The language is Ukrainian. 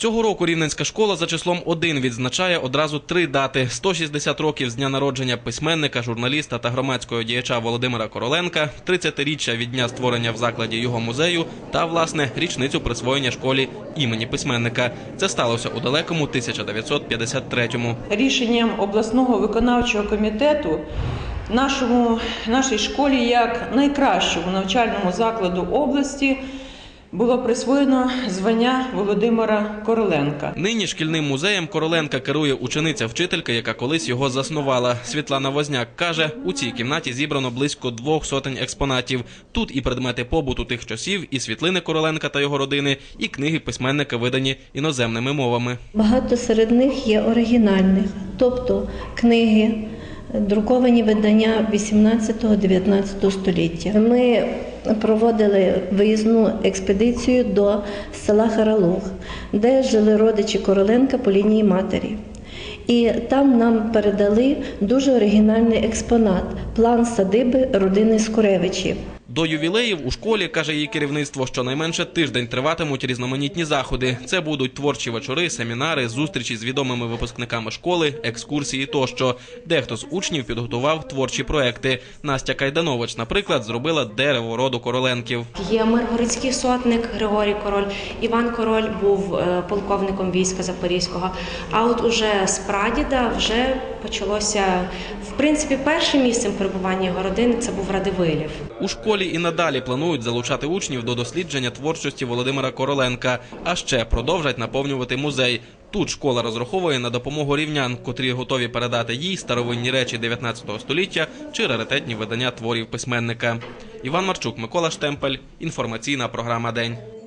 Цього року Рівненська школа за числом 1 відзначає одразу три дати: 160 років з дня народження письменника, журналіста та громадського діяча Володимира Короленка, 30-річчя від дня створення в закладі його музею та власне річницю присвоєння школі імені письменника. Це сталося у далекому 1953-му. рішенням обласного виконавчого комітету нашому, нашій школі як найкращому навчальному закладу області було присвоєно звання Володимира Короленка. Нині шкільним музеєм Короленка керує учениця-вчителька, яка колись його заснувала. Світлана Возняк каже, у цій кімнаті зібрано близько двох сотень експонатів. Тут і предмети побуту тих часів, і світлини Короленка та його родини, і книги письменника, видані іноземними мовами. Багато серед них є оригінальних, тобто книги, друковані видання 18-19 століття. Ми проводили виїзну експедицію до села Харалуг, де жили родичі Короленка по лінії матері. І там нам передали дуже оригінальний експонат план садиби родини Скуревичів. До ювілеїв у школі каже її керівництво, щонайменше тиждень триватимуть різноманітні заходи. Це будуть творчі вечори, семінари, зустрічі з відомими випускниками школи, екскурсії тощо. Дехто з учнів підготував творчі проекти. Настя Кайданович, наприклад, зробила дерево роду Короленків. Є миргородський сотник Григорій Король. Іван Король був е, полковником війська Запорізького. А от уже з прадіда вже почалося в принципі першим місцем перебування його родини це був Радивилів. У школі і надалі планують залучати учнів до дослідження творчості Володимира Короленка, а ще продовжать наповнювати музей. Тут школа розраховує на допомогу рівнян, котрі готові передати їй старовинні речі 19 століття чи раритетні видання творів письменника. Іван Марчук, Микола Штемпель. Інформаційна програма День.